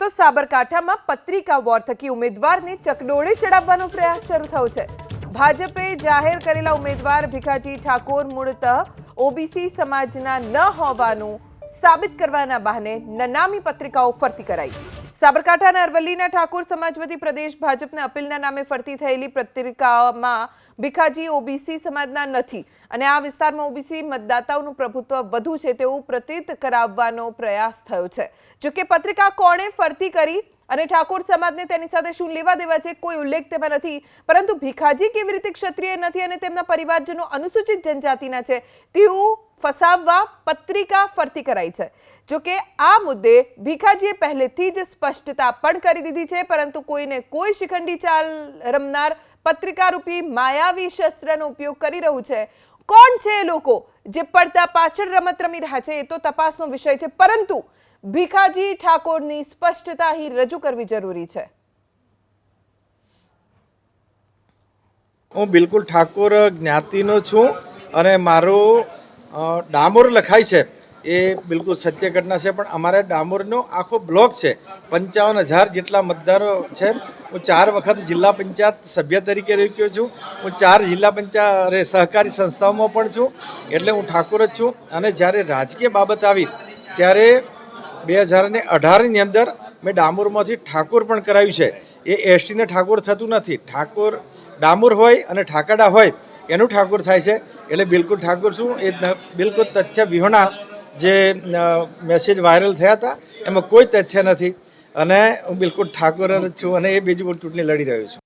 તો સાબરકાંઠામાં પત્રિકા વોર થકી ઉમેદવારને ચકડોળે ચડાવવાનો પ્રયાસ શરૂ થયો છે. ભાજપે જાહેર કરેલા ઉમેદવાર ભીખાજી ઠાકોર મૂળતઃ ઓબીસી સમાજના ન હોવાનું સાબિત કરવાના બહાને નનામી પત્રિકાઓ ફરતી કરાઈ. સાબરકાંઠા અને અરવલ્લીના ઠાકોર સમાજવાદી પ્રદેશ ભાજપના અપીલના નામે ફરતી થયેલી પત્રિકામાં ભીખાજી ઓબીસી સમાજના નથી અને આ વિસ્તારમાં ઓબીસી મતદાતાઓનું પ્રભુત્વ વધુ છે તેવું પ્રતીત કરાવવાનો પ્રયાસ થયો છે. જો કે પત્રિકા કોણે ફરતી કરી અને ઠાકોર સમાજને તેની સાથે શું લેવા દેવા છે કોઈ ઉલ્લેખ તેમાં નથી. પરંતુ ભીખાજી કેવી રીતે ક્ષત્રિય નથી અને તેમના પરિવારજનો અનુસૂચિત જનજાતિના છે તેવું ફસાવવા પત્રિકા ફરતી કરાઈ છે. જો કે આ મુદ્દે ભીખાજીએ પહેલેથી જ સ્પષ્ટતા પણ કરી દીધી છે, પરંતુ કોઈને કોઈ શિખંડી ચાલ રમનાર પત્રિકારૂપી માયાવી શસ્ત્રનો ઉપયોગ કરી રહ્યું છે. કોણ છે એ લોકો જે પડતા પાછળ રમત રમી રહ્યા છે એ તો તપાસનો વિષય છે, પરંતુ ભીખાજી ઠાકોરની સ્પષ્ટતા અહીં રજૂ કરવી જરૂરી છે. હું બિલકુલ ઠાકોર જ્ઞાતિનો છું અને મારું ડામોર લખાય છે. એ બિલકુલ સત્ય ઘટના છે, પણ અમારે ડામોરનો આખો બ્લોક છે. પંચાવન હજાર જેટલા મતદારો છે. હું ચાર વખત જિલ્લા પંચાયત સભ્ય તરીકે રહી ગયો છું. હું ચાર જિલ્લા પંચાયત સહકારી સંસ્થાઓમાં પણ છું. એટલે હું ઠાકોર જ છું. અને જ્યારે રાજકીય બાબત આવી, ત્યારે બે હજાર ને અઢારની અંદર મેં ડામોરમાંથી ઠાકોર પણ કરાવ્યું છે. એ એસટીને ઠાકોર થતું નથી. ઠાકોર ડામોર હોય અને ઠાકરડા હોય એનું ઠાકોર થાય છે. એટલે બિલકુલ ઠાકોર શું એ બિલકુલ તથ્ય વિહોણા જે મેસેજ વાયરલ થયા હતા, એમાં કોઈ તથ્ય નથી. અને હું બિલકુલ ઠાકોર જ છું અને એ બીજું ચૂંટણી લડી રહ્યો છું.